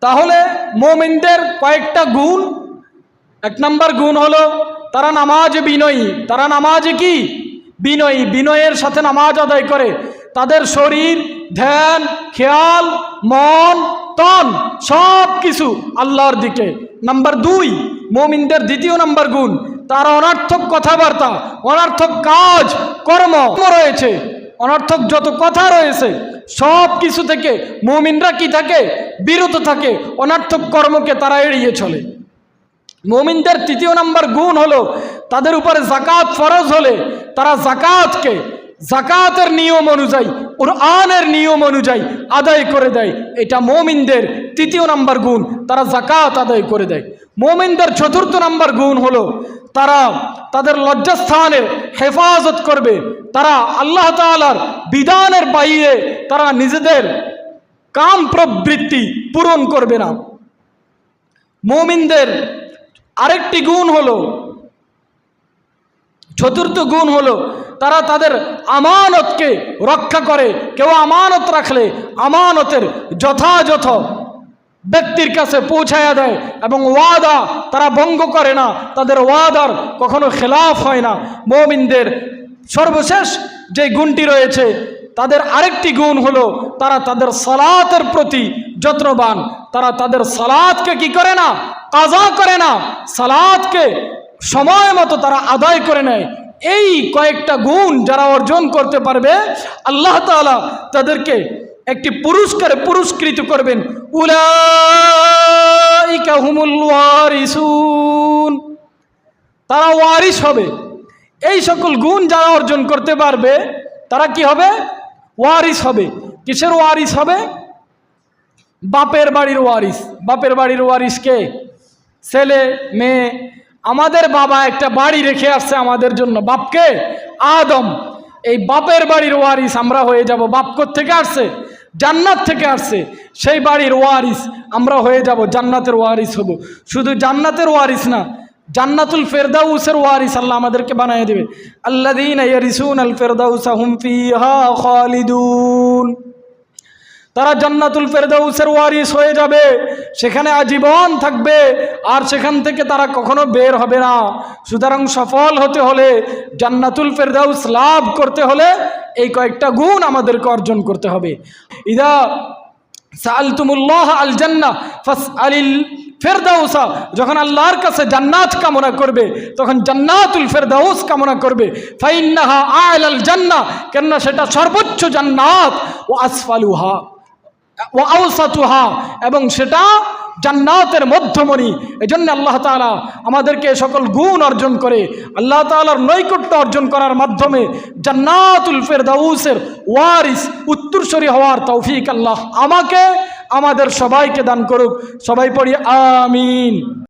তাহলে মোমিনদের কয়েকটা গুণ। এক নম্বর গুণ হলো, তারা নামাজ বিনয়ী। তারা নামাজ কি? বিনয়ী। বিনয়ের সাথে নামাজ আদায় করে। তাদের শরীর, ধ্যান, খেয়াল, মন, তন সব কিছু আল্লাহর দিকে। নাম্বার দুই, মোমিনদের দ্বিতীয় নাম্বার গুণ, তারা অনার্থক কথাবার্তা, অনার্থক কাজ, কর্ম রয়েছে। অনর্থক যত কথা রয়েছে, সব কিছু থেকে মোমিনরা কি থাকে? বিরত থাকে। অনর্থক কর্মকে তারা এড়িয়ে চলে। মোমিনদের তৃতীয় নম্বর গুণ হলো, তাদের উপরে জাকাত ফরজ হলে তারা জাকাতকে জাকাতের নিয়ম অনুযায়ী, কোরআনের নিয়ম অনুযায়ী আদায় করে দেয়। এটা মোমিনদের তৃতীয় নম্বর গুণ। তারা জাকাত আদায় করে দেয়। মোমিনদের চতুর্থ নাম্বার গুণ হলো তারা তাদের লজ্জাস্থানের হেফাজত করবে। তারা আল্লাহ তালার বিধানের বাইরে তারা নিজেদের কাম প্রবৃত্তি পূরণ করবে না। মোমিনদের আরেকটি গুণ হলো, চতুর্থ গুণ হলো তারা তাদের আমানতকে রক্ষা করে। কেউ আমানত রাখলে আমানতের যথাযথ ব্যক্তির কাছে পৌঁছায়া দেয় এবং ওয়াদা তারা ভঙ্গ করে না। তাদের ওয়াদার কখনো খেলাফ হয় না। মমিনদের সর্বশেষ যে গুণটি রয়েছে, তাদের আরেকটি গুণ হলো তারা তাদের সালাতের প্রতি যত্নবান। তারা তাদের সালাদকে কি করে না? কাজা করে না। সালাদকে সময় মতো তারা আদায় করে নেয়। এই কয়েকটা গুণ যারা অর্জন করতে পারবে, আল্লাহ তাআলা তাদেরকে একটি পুরস্কার পুরস্কৃত করবেন। হুমুল তারা ওয়ারিস হবে। এই সকল গুণ যারা অর্জন করতে পারবে, তারা কি হবে? ওয়ারিস হবে। কিসের ওয়ারিস হবে? বাপের বাড়ির ওয়ারিস। বাপের বাড়ির ওয়ারিস কে? ছেলে, মেয়ে। আমাদের বাবা একটা বাড়ি রেখে আসছে আমাদের জন্য। বাপকে? আদম। এই বাপের বাড়ির ওয়ারিস, আমরা হয়ে যাব। বাপ থেকে আসছে? জান্নাত থেকে আসছে। সেই বাড়ির ওয়ারিস, আমরা হয়ে যাব জান্নাতের ওয়ারিস হব। শুধু জান্নাতের ওয়ারিস না, জান্নাতুল ফেরদাউসের ওয়ারিস আল্লাহ আমাদেরকে বানিয়ে দেবে। আল্লাদিন আল ফেরদাউসা খালিদুন। তারা জান্নাতুল ফেরদাউসের ওয়ারিস হয়ে যাবে। সেখানে আজীবন থাকবে, আর সেখান থেকে তারা কখনো বের হবে না। সুতরাং সফল হতে হলে জান্নাতুল ফেরদাউস লাভ করতে হলে এই কয়েকটা গুণ আমাদেরকে অর্জন করতে হবে। ইদা সালতুমুল্লাহ আল জান্না ফাস আলিল ফেরদাউসা, যখন আল্লাহর কাছে জান্নাত কামনা করবে, তখন জান্নাতুল ফেরদাউস কামনা করবে। ফাইন্নাহা আল জান্না কেননা সেটা সর্বোচ্চ জান্নাত। ও আসফালুহা ও আউসাতুহা এবং সেটা জান্নাতের মধ্যমণি। এই জন্য আল্লাহ তালা আমাদেরকে সকল গুণ অর্জন করে, আল্লাহ তালার নৈকট্য অর্জন করার মাধ্যমে জান্নাতুল ফেরদাউসের ওয়ারিস উত্তরসরি হওয়ার তৌফিক আল্লাহ আমাকে, আমাদের সবাইকে দান করুক। সবাই পড়ি, আমিন।